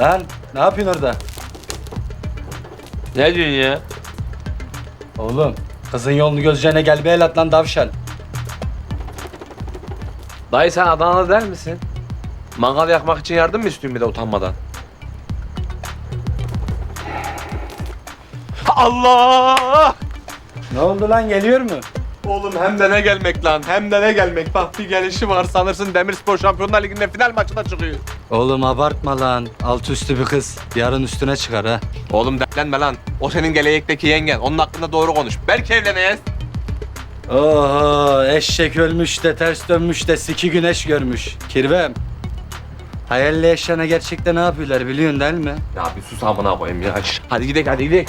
Lan ne yapıyorsun orada? Ne diyorsun ya? Oğlum kızın yolunu gözlerine gel bir el at lan davşan. Dayı sen Adanalı der misin? Mangal yakmak için yardım mı istiyorsun bir de utanmadan? Allah! Ne oldu lan geliyor mu? Oğlum hem de ne gelmek lan, hem de ne gelmek. Bak bir gelişi var sanırsın Demirspor Şampiyonlar Ligi'nde final maçına çıkıyor. Oğlum abartma lan. Alt üstü bir kız. Yarın üstüne çıkar ha. Oğlum dertlenme lan. O senin gelecekteki yengen. Onun hakkında doğru konuş. Belki evleneyiz. Oho eşek ölmüş de ters dönmüş de siki güneş görmüş. Kirvem. Hayalle yaşayana gerçekten ne yapıyorlar biliyorsun değil mi? Ya bir sus amına koyayım ya. Hadi gidelim hadi gidelim.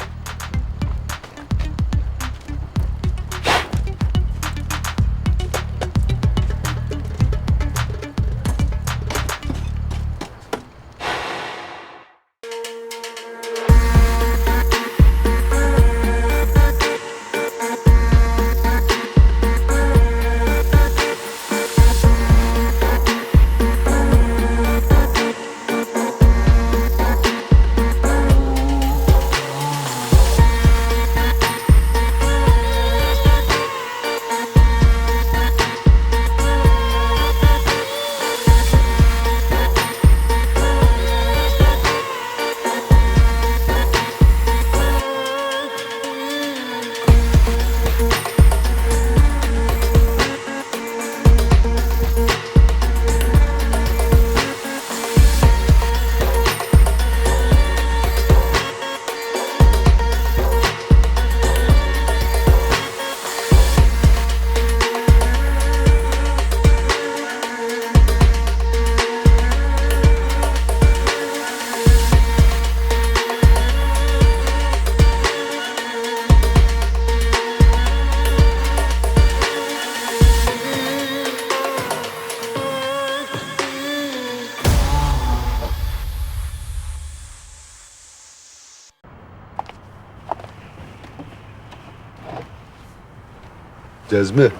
Cezmi,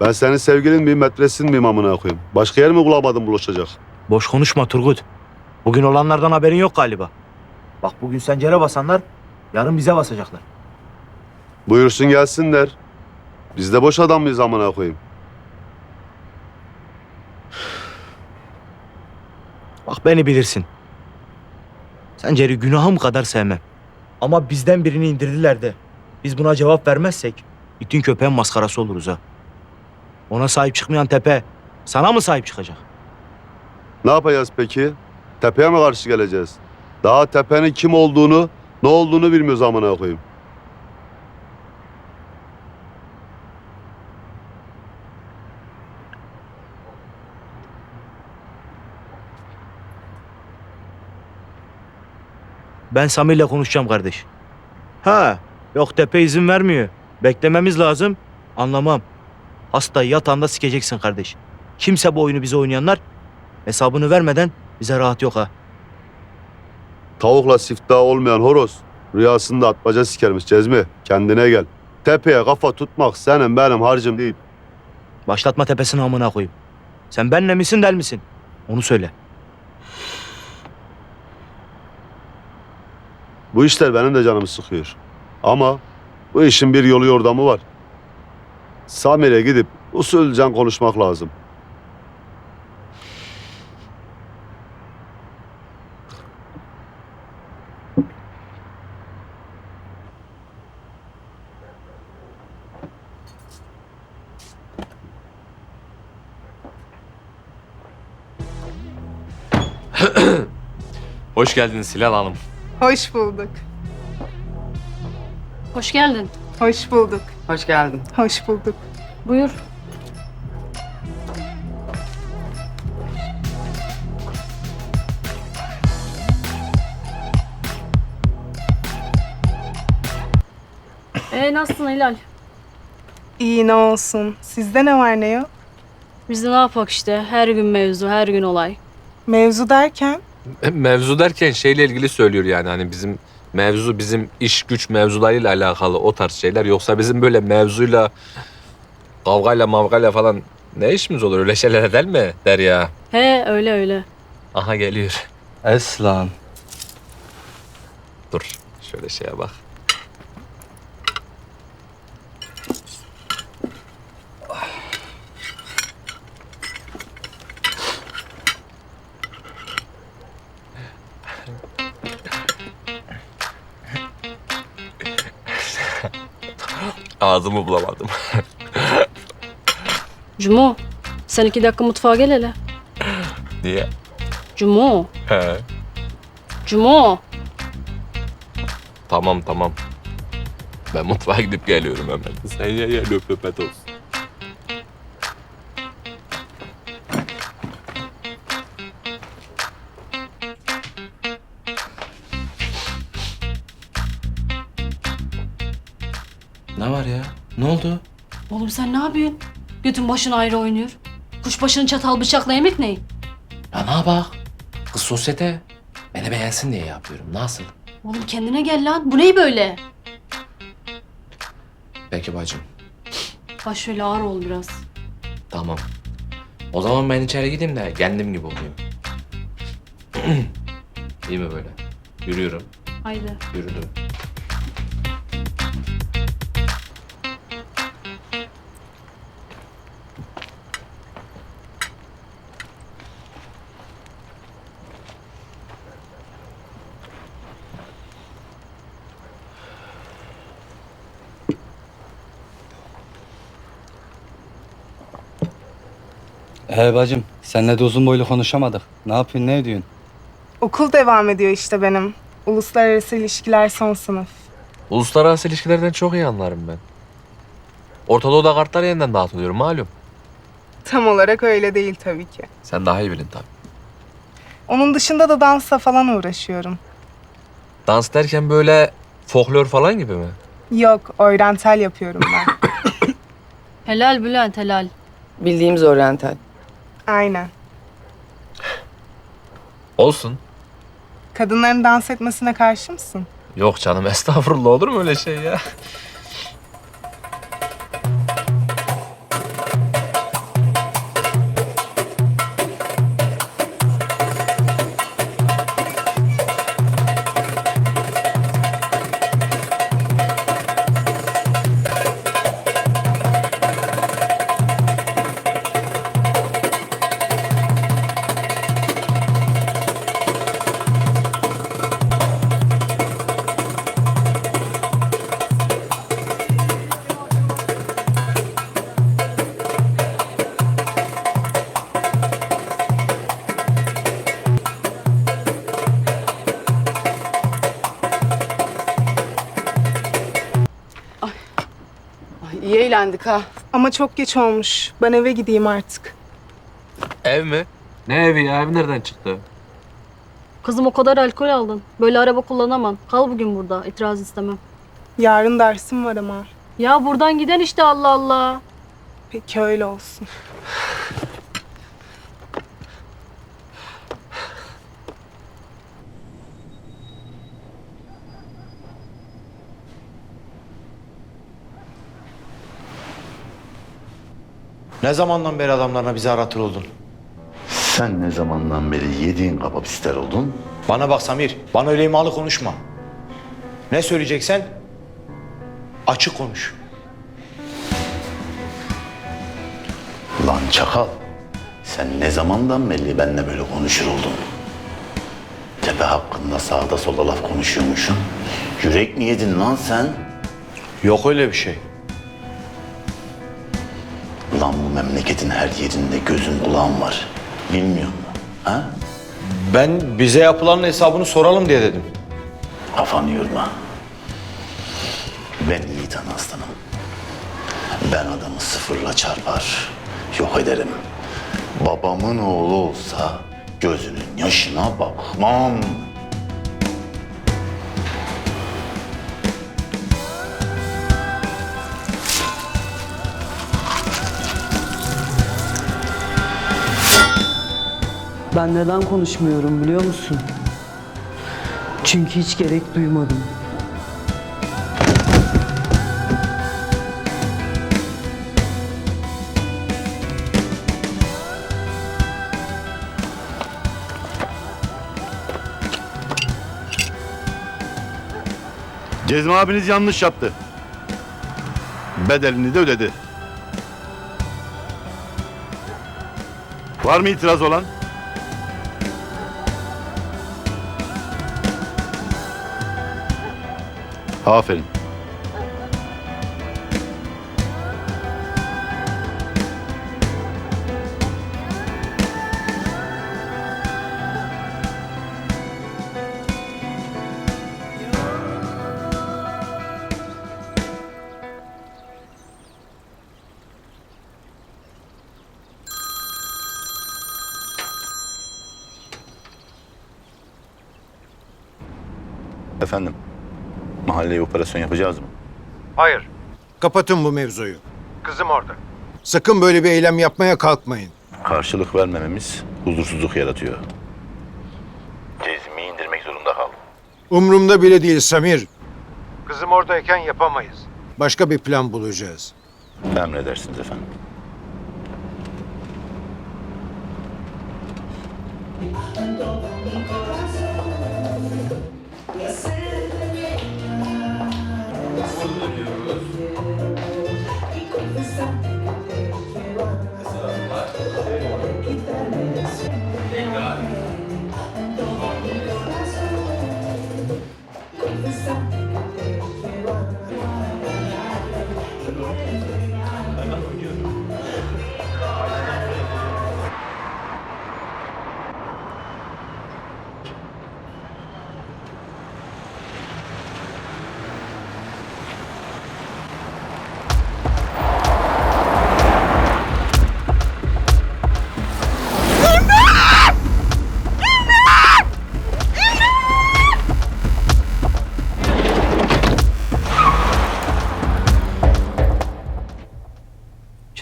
ben senin sevgilin miyim, metresin miyim amına koyayım? Başka yer mi bulamadım buluşacak? Boş konuşma Turgut. Bugün olanlardan haberin yok galiba. Bak bugün sencere basanlar yarın bize basacaklar. Buyursun gelsinler. Biz de boş adam mıyız amına koyayım? Bak beni bilirsin. Sencer'i günahım kadar sevmem. Ama bizden birini indirdiler de biz buna cevap vermezsek itin köpeğin maskarası oluruz ha. Ona sahip çıkmayan tepe sana mı sahip çıkacak? Ne yapacağız peki? Tepeye mi karşı geleceğiz? Daha tepenin kim olduğunu, ne olduğunu bilmiyoruz amına koyayım. Ben Samir'le konuşacağım kardeş. Ha, yok tepe izin vermiyor. Beklememiz lazım. Anlamam. Hastayı yatağında sikeceksin kardeş. Kimse bu oyunu bize oynayanlar hesabını vermeden bize rahat yok ha. Tavukla siftah olmayan horoz rüyasında atmaca sikermiş Cezmi. Kendine gel. Tepeye kafa tutmak senin benim harcım değil. Başlatma tepesini amına koyayım. Sen benle misin del misin? Onu söyle. Bu işler benim de canımı sıkıyor. Ama bu işin bir yolu yordamı var. Samir'e gidip usulcan konuşmak lazım. Hoş geldiniz Hilal Hanım. Hoş bulduk. Hoş geldin. Hoş bulduk. Hoş geldin. Hoş bulduk. Buyur. Ee nasılsın Hilal? İyi ne olsun. Sizde ne var ne yok? Biz de ne yapak işte. Her gün mevzu, her gün olay. Mevzu derken? E, Mevzu derken şeyle ilgili söylüyor yani hani bizim mevzu bizim iş güç mevzularıyla alakalı o tarz şeyler. Yoksa bizim böyle mevzuyla kavgayla mavgayla falan ne işimiz olur öyle şeyler eder mi der ya. He öyle öyle. Aha geliyor. Eslan. Dur şöyle şeye bak. Ağzımı bulamadım. Cumo, sen iki dakika mutfağa gel hele. Niye? Cumo, He. Cumo. Tamam tamam. Ben mutfağa gidip geliyorum hemen. Sen ye ye löp löpet olsun. Oğlum sen ne yapıyorsun? Götün başın ayrı oynuyor. Kuş başını çatal bıçakla yemek ne? Ya ne bak? Kız sosyete. Beni beğensin diye yapıyorum. Nasıl? Oğlum kendine gel lan. Bu ne böyle? Peki bacım. Baş şöyle ağır ol biraz. Tamam. O zaman ben içeri gideyim de kendim gibi olayım. İyi mi böyle? Yürüyorum. Haydi. Yürüdüm. He bacım, senle de uzun boylu konuşamadık. Ne yapıyorsun, ne ediyorsun? Okul devam ediyor işte benim. Uluslararası ilişkiler son sınıf. Uluslararası ilişkilerden çok iyi anlarım ben. Orta Doğu'da kartlar yeniden dağıtılıyor malum. Tam olarak öyle değil tabii ki. Sen daha iyi bilin tabii. Onun dışında da dansla falan uğraşıyorum. Dans derken böyle folklor falan gibi mi? Yok, oryantal yapıyorum ben. Helal Bülent helal. Bildiğimiz oryantal. Aynen. Olsun. Kadınların dans etmesine karşı mısın? Yok canım estağfurullah olur mu öyle şey ya? Eğlendik ha. Ama çok geç olmuş. Ben eve gideyim artık. Ev mi? Ne evi ya? Ev nereden çıktı? Kızım o kadar alkol aldın. Böyle araba kullanamam. Kal bugün burada. İtiraz istemem. Yarın dersim var ama. Ya buradan giden işte Allah Allah. Peki öyle olsun. Ne zamandan beri adamlarına bizi aratır oldun? Sen ne zamandan beri yediğin kaba ister oldun? Bana bak Samir, bana öyle imalı konuşma. Ne söyleyeceksen açık konuş. Lan çakal. Sen ne zamandan beri benimle böyle konuşur oldun? Tepe hakkında sağda solda laf konuşuyormuşsun. Yürek mi yedin lan sen? Yok öyle bir şey. Memleketin her yerinde gözün kulağın var. Bilmiyor musun? Ha? Ben bize yapılanın hesabını soralım diye dedim. Kafanı yorma. Ben Yiğit Han aslanım. Ben adamı sıfırla çarpar, yok ederim. Babamın oğlu olsa gözünün yaşına bakmam. Ben neden konuşmuyorum biliyor musun? Çünkü hiç gerek duymadım. Cezmi abiniz yanlış yaptı. Bedelini de ödedi. Var mı itiraz olan? Aferin. Efendim, mahalleye operasyon yapacağız mı? Hayır. Kapatın bu mevzuyu. Kızım orada. Sakın böyle bir eylem yapmaya kalkmayın. Karşılık vermememiz huzursuzluk yaratıyor. Cezmi indirmek zorunda kaldım. Umrumda bile değil Samir. Kızım oradayken yapamayız. Başka bir plan bulacağız. Emredersiniz efendim.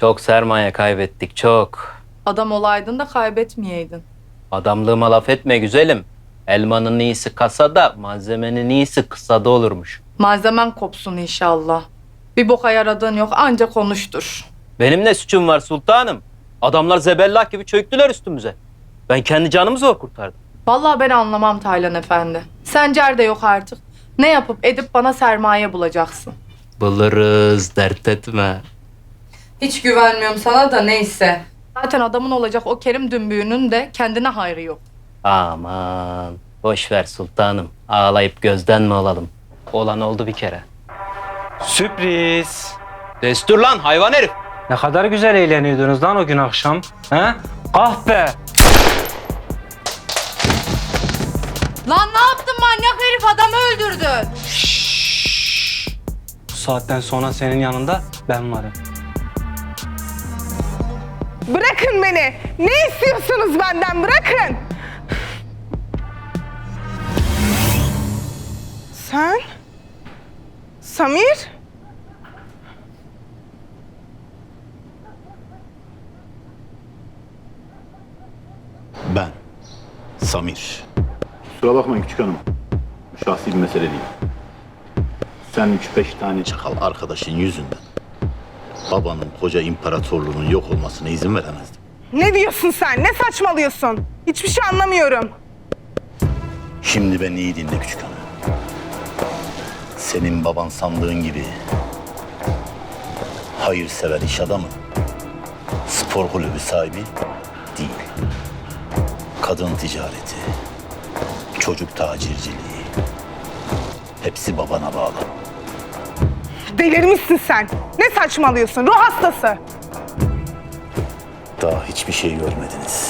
Çok sermaye kaybettik çok. Adam olaydın da kaybetmeyeydin. Adamlığıma laf etme güzelim. Elmanın iyisi kasada, malzemenin iyisi kısada olurmuş. Malzemen kopsun inşallah. Bir boka yaradığın yok anca konuştur. Benim ne suçum var sultanım? Adamlar zebellah gibi çöktüler üstümüze. Ben kendi canımı zor kurtardım. Vallahi ben anlamam Taylan Efendi. Sencer de yok artık. Ne yapıp edip bana sermaye bulacaksın. Buluruz dert etme. Hiç güvenmiyorum sana da neyse. Zaten adamın olacak o Kerim dümbüğünün de kendine hayrı yok. Aman boş ver sultanım. Ağlayıp gözden mi olalım? Olan oldu bir kere. Sürpriz. Destur lan hayvan herif. Ne kadar güzel eğleniyordunuz lan o gün akşam. He? Kahpe. Lan ne yaptın manyak herif adamı öldürdün. Bu saatten sonra senin yanında ben varım. Bırakın beni. Ne istiyorsunuz benden? Bırakın. Sen? Samir? Ben, Samir. Kusura bakmayın küçük hanım. Bu şahsi bir mesele değil. Sen üç beş tane çakal arkadaşın yüzünden babanın koca imparatorluğunun yok olmasına izin veremezdim. Ne diyorsun sen? Ne saçmalıyorsun? Hiçbir şey anlamıyorum. Şimdi beni iyi dinle küçük hanım. Senin baban sandığın gibi hayırsever iş adamı, spor kulübü sahibi değil. Kadın ticareti, çocuk tacirciliği hepsi babana bağlı. Delirmişsin sen. Ne saçmalıyorsun? Ruh hastası. Daha hiçbir şey görmediniz.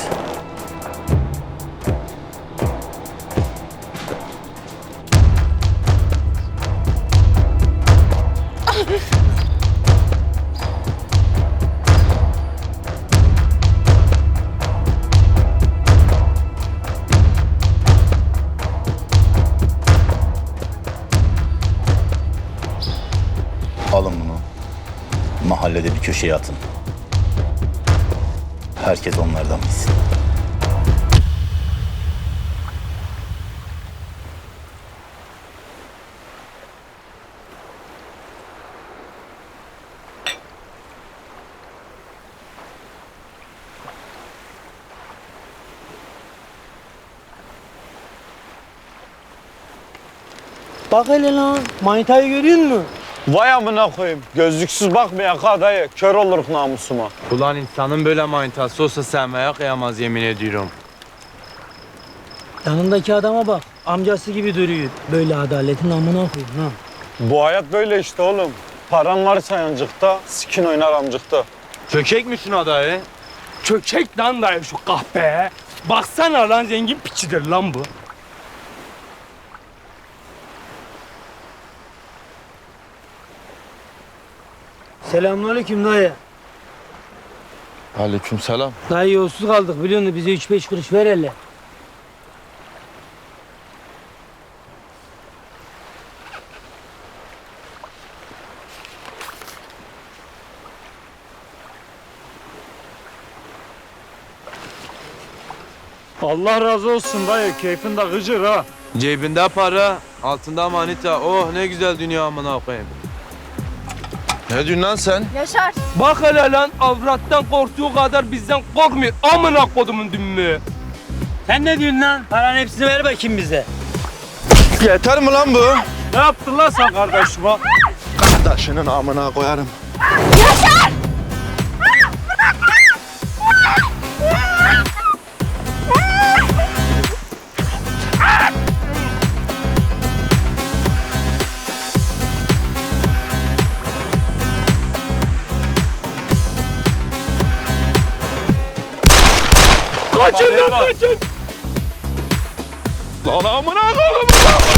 de bir köşeye atın. Herkes onlardan bilsin. Bak hele lan, manitayı görüyor musun? Vay amına koyayım. Gözlüksüz bakmayak ha dayı. Kör oluruk namusuma. Ulan insanın böyle manitası olsa sevmeye kıyamaz yemin ediyorum. Yanındaki adama bak. Amcası gibi duruyor. Böyle adaletin amına koyayım ha. Bu hayat böyle işte oğlum. Paran varsa yancıkta, sikin oynar amcıkta. Çökek misin adayı? Çökek lan dayı şu kahpe. Baksana lan zengin piçidir lan bu. Selamünaleyküm dayı. Aleykümselam. Dayı yolsuz kaldık biliyor musun? Bize 3-5 kuruş ver hele. Allah razı olsun dayı keyfin de gıcır ha. Cebinde para, altında manita. Oh ne güzel dünya amına koyayım. Ne diyorsun lan sen? Yaşar. Bak hele lan avrattan korktuğu kadar bizden korkmuyor. Amına kodumun dümmü. Sen ne diyorsun lan? Paranın hepsini ver bakayım bize. Yeter mi lan bu? Ne yaptın lan sen kardeşime? Kardeşinin amına koyarım. Kaçın lan kaçın. Lan amına koyayım.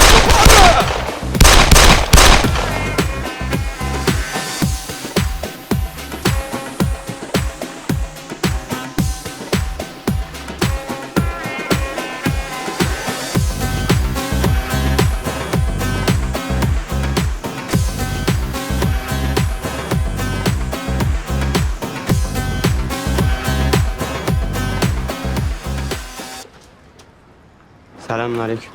Selamünaleyküm.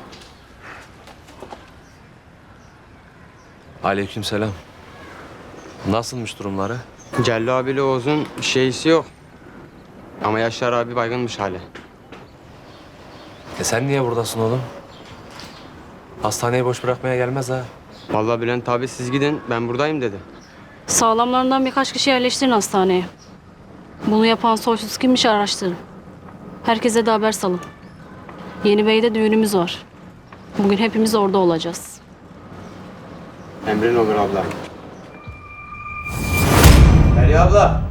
Aleykümselam. Nasılmış durumları? Cello abiyle Oğuz'un şeysi yok. Ama Yaşar abi baygınmış hali. E sen niye buradasın oğlum? Hastaneyi boş bırakmaya gelmez ha. Vallahi Bülent abi siz gidin ben buradayım dedi. Sağlamlarından birkaç kişi yerleştirin hastaneye. Bunu yapan soysuz kimmiş araştırın. Herkese de haber salın. Yeni Bey'de düğünümüz var. Bugün hepimiz orada olacağız. Emrin olur abla. Derya abla.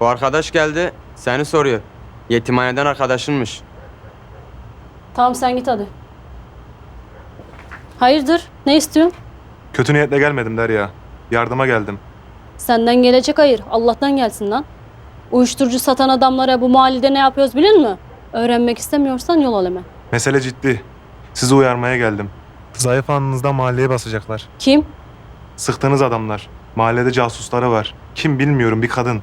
Bu arkadaş geldi. Seni soruyor. Yetimhaneden arkadaşınmış. Tamam sen git hadi. Hayırdır? Ne istiyorsun? Kötü niyetle gelmedim Derya. Yardıma geldim. Senden gelecek hayır. Allah'tan gelsin lan. Uyuşturucu satan adamlara bu mahallede ne yapıyoruz biliyor musun? Öğrenmek istemiyorsan yol al hemen. Mesele ciddi. Sizi uyarmaya geldim. Zayıf anınızda mahalleye basacaklar. Kim? Sıktığınız adamlar. Mahallede casusları var. Kim bilmiyorum bir kadın.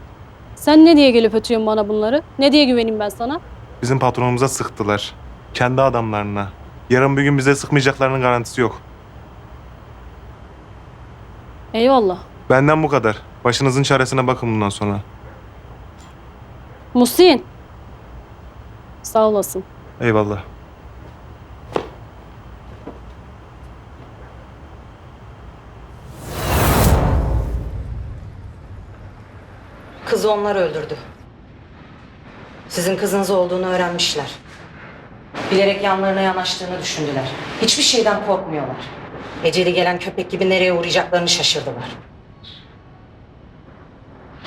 Sen ne diye gelip ötüyorsun bana bunları? Ne diye güveneyim ben sana? Bizim patronumuza sıktılar. Kendi adamlarına. Yarın bir gün bize sıkmayacaklarının garantisi yok. Eyvallah. Benden bu kadar. Başınızın çaresine bakın bundan sonra. Muhsin. Sağ olasın. Eyvallah. Kızı onlar öldürdü. Sizin kızınız olduğunu öğrenmişler. Bilerek yanlarına yanaştığını düşündüler. Hiçbir şeyden korkmuyorlar. Eceli gelen köpek gibi nereye uğrayacaklarını şaşırdılar.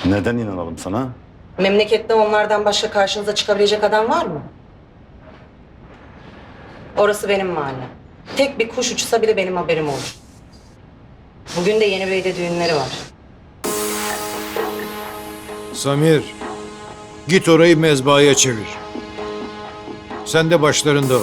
Neden inanalım sana? Memlekette onlardan başka karşınıza çıkabilecek adam var mı? Orası benim mahallem. Tek bir kuş uçsa bile benim haberim olur. Bugün de Yeni Bey'de düğünleri var. Samir, git orayı mezbahaya çevir. Sen de başlarında ol.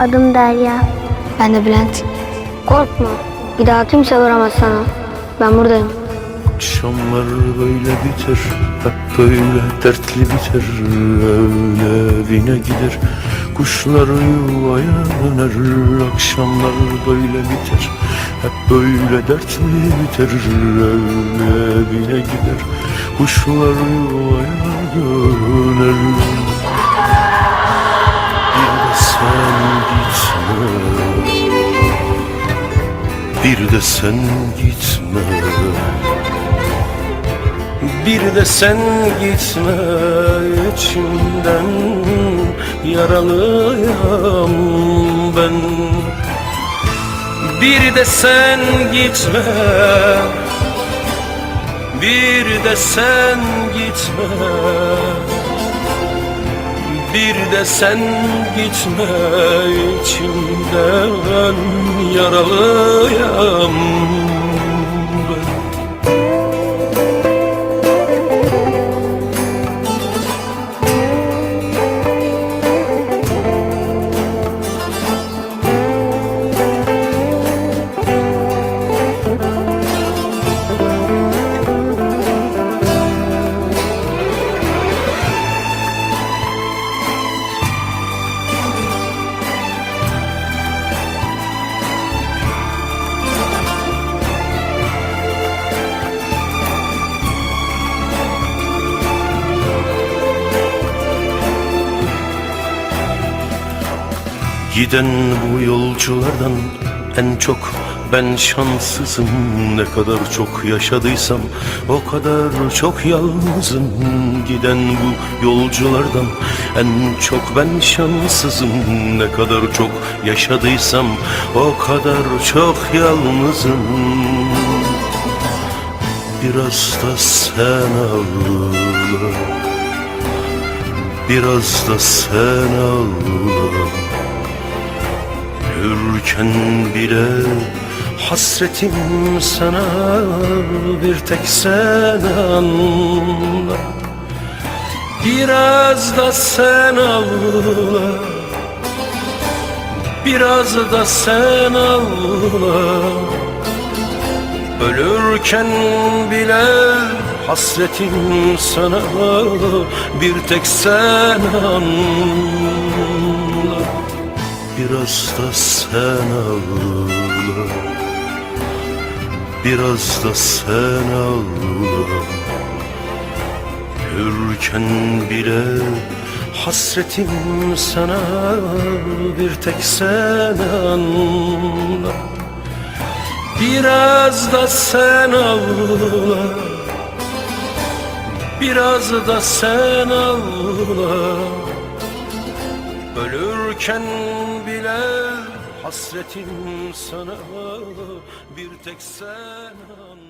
Adım Derya. Ben de Bülent. Korkma. Bir daha kimse vuramaz sana. Ben buradayım. Akşamlar böyle biter Hep böyle dertli biter Öyle evine gider Kuşlar yuvaya döner Akşamlar böyle biter Hep böyle dertli biter Öyle evine gider Kuşlar yuvaya döner Bir de sen Bir de sen gitme. Bir de sen gitme içimden yaralıyam ben. Bir de sen gitme. Bir de sen gitme Bir de sen gitme içimden yaralıyam Giden bu yolculardan en çok ben şanssızım. Ne kadar çok yaşadıysam o kadar çok yalnızım. Giden bu yolculardan en çok ben şanssızım. Ne kadar çok yaşadıysam o kadar çok yalnızım. Biraz da sen ağla. Biraz da sen ağla Yürürken bile hasretim sana bir tek sen anla. Biraz da sen ağla Biraz da sen ağla Ölürken bile Hasretim sana bir tek sen anla Biraz da sen ağla. Biraz da sen ağla. Yürürken bile hasretim sana bir tek sen anla. Biraz da sen ağla. Biraz da sen ağla Ölürken bile hasretim sana bir tek sen anla